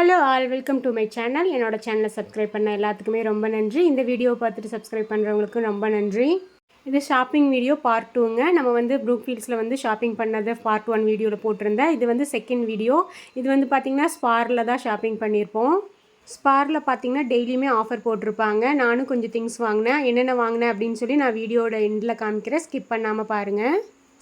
Hello all welcome to my channel என்னோட சேனலை subscribe பண்ண எல்லாத்துக்குமே ரொம்ப நன்றி. இந்த வீடியோ பார்த்துட்டு சப்ஸ்கிரைப் பண்ணுறவங்களுக்கு ரொம்ப நன்றி. இது ஷாப்பிங் வீடியோ பார்ட் டூங்க நம்ம வந்து ப்ரூக்ஃபீல்ட்ஸில் வந்து ஷாப்பிங் பண்ணதை பார்ட் ஒன் வீடியோவில் போட்டிருந்தேன். இது வந்து செகண்ட் வீடியோ இது வந்து பார்த்திங்கன்னா ஸ்பாரில் தான் ஷாப்பிங் பண்ணியிருப்போம். ஸ்பாரில் பார்த்தீங்கன்னா டெய்லியுமே ஆஃபர் போட்டிருப்பாங்க. நானும் கொஞ்சம் திங்ஸ் வாங்கினேன். என்னென்ன வாங்கினேன் அப்படின்னு சொல்லி நான் வீடியோட எண்டில் காமிக்கிறேன். ஸ்கிப் பண்ணாமல் பாருங்கள்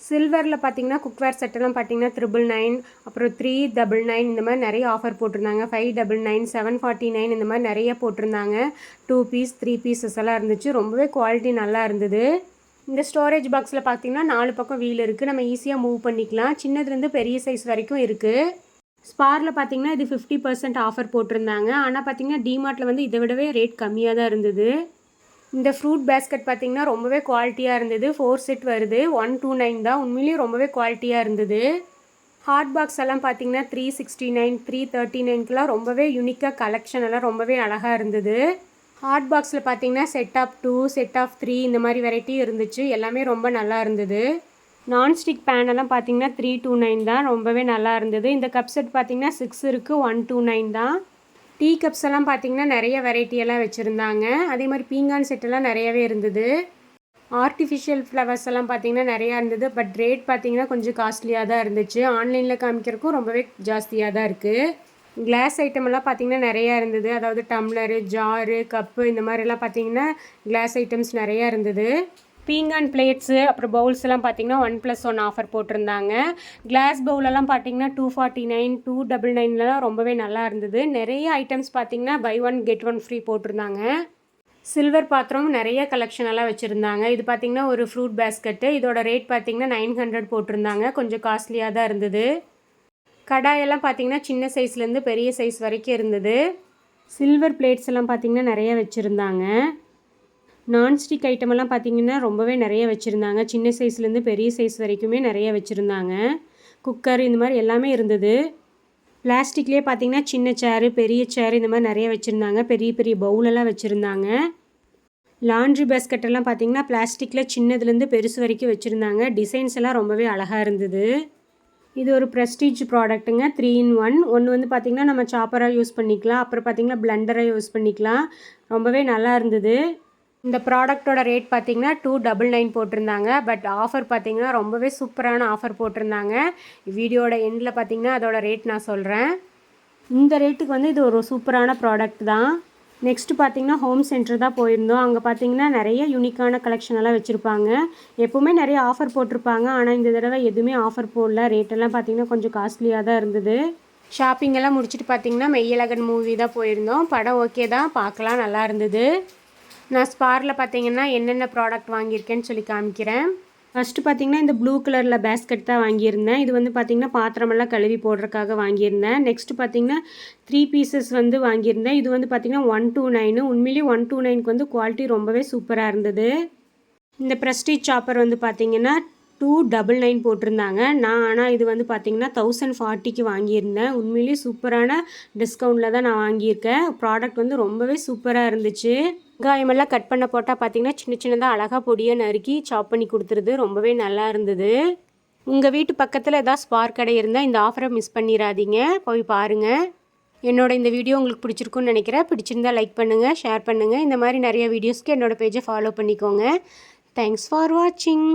சில்வரில் பார்த்தீங்கன்னா குக்வேர் செட்டெல்லாம் பார்த்தீங்கன்னா த்ரிபிள் நைன் அப்புறம் த்ரீ டபுள் நைன் இந்த மாதிரி நிறைய ஆஃபர் போட்டிருந்தாங்க. Five double nine seven forty nine இந்த மாதிரி நிறைய போட்டிருந்தாங்க. டூ பீஸ் த்ரீ பீசஸ் எல்லாம் இருந்துச்சு. ரொம்பவே குவாலிட்டி நல்லா இருந்தது. இந்த ஸ்டோரேஜ் பாக்ஸில் பார்த்தீங்கன்னா நாலு பக்கம் வீல் இருக்குது நம்ம ஈஸியாக மூவ் பண்ணிக்கலாம். சின்னதுலேருந்து பெரிய சைஸ் வரைக்கும் இருக்குது ஸ்பாரில் பார்த்தீங்கன்னா இது ஃபிஃப்டி பர்சன்ட் ஆஃபர் போட்டிருந்தாங்க. ஆனால் பார்த்தீங்கன்னா டிமார்ட்டில் வந்து இதை விடவே ரேட் கம்மியாக தான் இருந்தது. இந்த ஃப்ரூட் பேஸ்கட் பார்த்திங்கன்னா ரொம்பவே குவாலிட்டியாக இருந்தது. ஃபோர் செட் வருது. ஒன் டூ நைன் தான். உண்மையிலேயும் ரொம்பவே குவாலிட்டியாக இருந்தது. ஹாட் பாக்ஸ் எல்லாம் பார்த்தீங்கன்னா three sixty nine three thirty நைன்க்குலாம் ரொம்பவே யூனிக்காக கலெக்ஷன் எல்லாம் ரொம்பவே அழகாக இருந்தது. ஹாட் பாக்ஸில் பார்த்திங்கன்னா set of two set of three இந்த மாதிரி வெரைட்டி இருந்துச்சு. எல்லாமே ரொம்ப நல்லா இருந்தது. நான்ஸ்டிக் பேனெல்லாம் பார்த்திங்கன்னா த்ரீ டூ நைன் தான். ரொம்பவே நல்லா இருந்தது. இந்த கப் செட் பார்த்தீங்கன்னா சிக்ஸ் இருக்குது ஒன் டூ நைன் தான். டீ கப்ஸ் எல்லாம் பார்த்தீங்கன்னா நிறைய வெரைட்டி எல்லாம் வச்சுருந்தாங்க. அதே மாதிரி பீங்கான் செட்டெல்லாம் நிறையவே இருந்தது. ஆர்டிஃபிஷியல் ஃப்ளவர்ஸ் எல்லாம் பார்த்தீங்கன்னா நிறையா இருந்தது. பட் ரேட் பார்த்தீங்கன்னா கொஞ்சம் காஸ்ட்லியாக தான் இருந்துச்சு. ஆன்லைனில் காமிக்கிறக்கும் ரொம்பவே ஜாஸ்தியாக தான் இருக்குது கிளாஸ் ஐட்டம் எல்லாம் பார்த்தீங்கன்னா நிறையா இருந்தது. அதாவது டம்ளரு ஜாரு கப்பு இந்த மாதிரிலாம் பார்த்தீங்கன்னா கிளாஸ் ஐட்டம்ஸ் நிறையா இருந்தது. பீங்கான் பிளேட்ஸு அப்புறம் பவுல்ஸ் எல்லாம் பார்த்தீங்கன்னா ஒன் ப்ளஸ் ஒன் ஆஃபர் போட்டிருந்தாங்க. கிளாஸ் பவுலெல்லாம் பார்த்தீங்கன்னா two forty nine two double நைன்லலாம் ரொம்பவே நல்லா இருந்தது. நிறைய ஐட்டம்ஸ் பார்த்தீங்கன்னா buy one get one free போட்டிருந்தாங்க. சில்வர் பாத்திரம் நிறைய கலெக்ஷன் எல்லாம் வச்சுருந்தாங்க. இது பார்த்திங்கன்னா ஒரு ஃப்ரூட் பேஸ்கெட்டு இதோட ரேட் பார்த்திங்கன்னா நைன் ஹண்ட்ரட் போட்டிருந்தாங்க. கொஞ்சம் காஸ்ட்லியாக தான் இருந்தது. கடாயெல்லாம் பார்த்திங்கன்னா சின்ன சைஸ்லேருந்து பெரிய சைஸ் வரைக்கும் இருந்தது. சில்வர் பிளேட்ஸ் எல்லாம் பார்த்திங்கன்னா நிறைய வச்சுருந்தாங்க. நான்ஸ்டிக் ஐட்டமெல்லாம் பார்த்திங்கன்னா ரொம்பவே நிறைய வச்சுருந்தாங்க. சின்ன சைஸ்லேருந்து பெரிய சைஸ் வரைக்குமே நிறைய வச்சுருந்தாங்க. குக்கர் இந்த மாதிரி எல்லாமே இருந்தது. பிளாஸ்டிக்லேயே பார்த்திங்கன்னா சின்ன சேரு பெரிய சேர் இந்த மாதிரி நிறைய வச்சுருந்தாங்க. பெரிய பெரிய பவுலெல்லாம் வச்சுருந்தாங்க. லாண்ட்ரி பேஸ்கெட்டெல்லாம் பார்த்திங்கன்னா பிளாஸ்டிக்கில் சின்னதுலேருந்து பெருசு வரைக்கும் வச்சுருந்தாங்க. டிசைன்ஸ் எல்லாம் ரொம்பவே அழகாக இருந்தது. இது ஒரு ப்ரெஸ்டீஜ் ப்ராடக்ட்டுங்க த்ரீ இன் ஒன் ஒன்று வந்து பார்த்திங்கன்னா நம்ம சாப்பராக யூஸ் பண்ணிக்கலாம். அப்புறம் பார்த்திங்கன்னா பிளண்டராக யூஸ் பண்ணிக்கலாம். ரொம்பவே நல்லா இருந்தது. இந்த ப்ராடக்டோட ரேட் பார்த்தீங்கன்னா டூ டபுள் நைன் போட்டிருந்தாங்க. பட் ஆஃபர் பார்த்தீங்கன்னா ரொம்பவே சூப்பரான ஆஃபர் போட்டிருந்தாங்க. வீடியோட எண்டில் பார்த்தீங்கன்னா அதோட ரேட் நான் சொல்கிறேன் இந்த ரேட்டுக்கு வந்து இது ஒரு சூப்பரான ப்ராடக்ட் தான். நெக்ஸ்ட்டு பார்த்தீங்கன்னா ஹோம் சென்டர் தான் போயிருந்தோம். அங்கே பார்த்தீங்கன்னா நிறைய யூனிக்கான கலெக்ஷன் எல்லாம் வச்சுருப்பாங்க. எப்போவுமே நிறைய ஆஃபர் போட்டிருப்பாங்க. ஆனால் இந்த தடவை எதுவுமே ஆஃபர் போடல. ரேட்டெல்லாம் பார்த்தீங்கன்னா கொஞ்சம் காஸ்ட்லியாக தான் இருந்தது. ஷாப்பிங் எல்லாம் முடிச்சுட்டு பார்த்தீங்கன்னா மெய்யழகன் மூவி தான் போயிருந்தோம். படம் ஓகே தான். பார்க்கலாம் நல்லா இருந்தது. நான் ஸ்பாரில் பார்த்தீங்கன்னா என்னென்ன ப்ராடக்ட் வாங்கியிருக்கேன்னு சொல்லி காமிக்கிறேன். ஃபஸ்ட்டு பார்த்தீங்கன்னா இந்த ப்ளூ கலரில் பேஸ்கெட் தான் வாங்கியிருந்தேன். இது வந்து பார்த்திங்கன்னா பாத்திரமெல்லாம் கழுவி போடுறதுக்காக வாங்கியிருந்தேன். நெக்ஸ்ட்டு பார்த்தீங்கன்னா த்ரீ பீசஸ் வந்து வாங்கியிருந்தேன். இது வந்து பார்த்திங்கன்னா ஒன் டூ நைனு உண்மையிலேயே ஒன் டூ நைனுக்கு வந்து குவாலிட்டி ரொம்பவே சூப்பராக இருந்தது. இந்த ப்ரெஸ்டீஜ் சாப்பர் வந்து பார்த்திங்கன்னா டூ டபுள் நைன் போட்டிருந்தாங்க. நான் ஆனால் இது வந்து பார்த்திங்கன்னா தௌசண்ட் ஃபார்ட்டிக்கு வாங்கியிருந்தேன். உண்மையிலேயே சூப்பரான டிஸ்கவுண்ட்டில் தான் நான் வாங்கியிருக்கேன். ப்ராடக்ட் வந்து ரொம்பவே சூப்பராக இருந்துச்சு. வெங்காயமெல்லாம் கட் பண்ண போட்டால் பார்த்திங்கன்னா சின்ன சின்னதாக அழகாக பொடியாக நறுக்கி சாப் பண்ணி கொடுத்துருது. ரொம்பவே நல்லா இருந்தது. உங்கள் வீட்டு பக்கத்தில் ஏதாவது ஸ்பார் கடை இருந்தால் இந்த ஆஃபரை மிஸ் பண்ணிடாதீங்க போய் பாருங்கள் என்னோட இந்த வீடியோ உங்களுக்கு பிடிச்சிருக்குன்னு நினைக்கிறேன். பிடிச்சிருந்தா லைக் பண்ணுங்கள் ஷேர் பண்ணுங்கள் இந்த மாதிரி நிறைய வீடியோஸ்க்கு என்னோடய பேஜை ஃபாலோ பண்ணிக்கோங்க. தேங்க்ஸ் ஃபார் வாட்சிங்